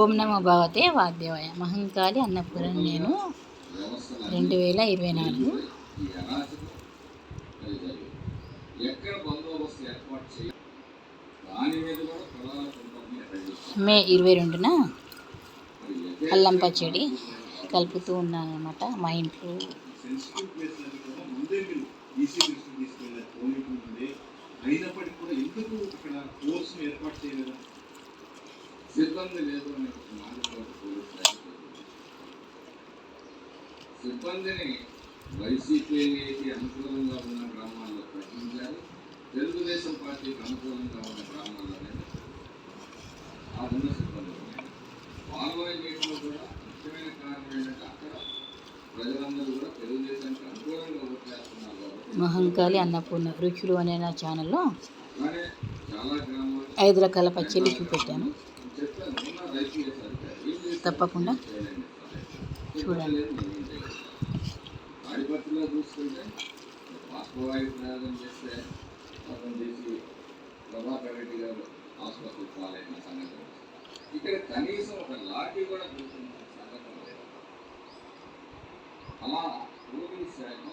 ఓం నమో భగవతే వాగ్దేవాయ మహంకాళి అన్నపురం నేను. రెండు వేల ఇరవై నాలుగు. మే ఇరవై రెండున అల్లం పచ్చడి కలుపుతూ ఉన్నాను అనమాట మా ఇంట్లో. అయినప్పటికీ కూడా ఎందుకు ఇక్కడ కోర్సును ఏర్పాటు చేయలేదా? సిబ్బంది లేదు అనే ఒక మాట. సిబ్బందిని వైసీపీకి అనుకూలంగా ఉన్న గ్రామాల్లో ప్రకటించారు తెలుగుదేశం పార్టీకి అనుకూలంగా ఉన్న గ్రామాల్లోనే ఆ ఉన్న సిబ్బంది. పాల్గొనే మీటింగ్లో కూడా ముఖ్యమైన కారణం ఏంటంటే అక్కడ ప్రజలందరూ కూడా తెలుగుదేశానికి అనుకూలంగా ఓటు చేస్తున్నారు కాబట్టి మహంకాళి అన్నపూర్ణ రుచులు అనే నా ఛానల్లో కానీ చాలా గ్రామాలు ఐదు రకాల పచ్చళ్ళు చూపెట్టాను తప్పకుండా చూడండి. చూసుకుంటే ప్రయోగం చేస్తే పాపం చేసి ప్రభాకర్ రెడ్డి గారు పాలైన ఇక్కడ కనీసం ఒక లాఠీ కూడా లేదు. అలా శాఖ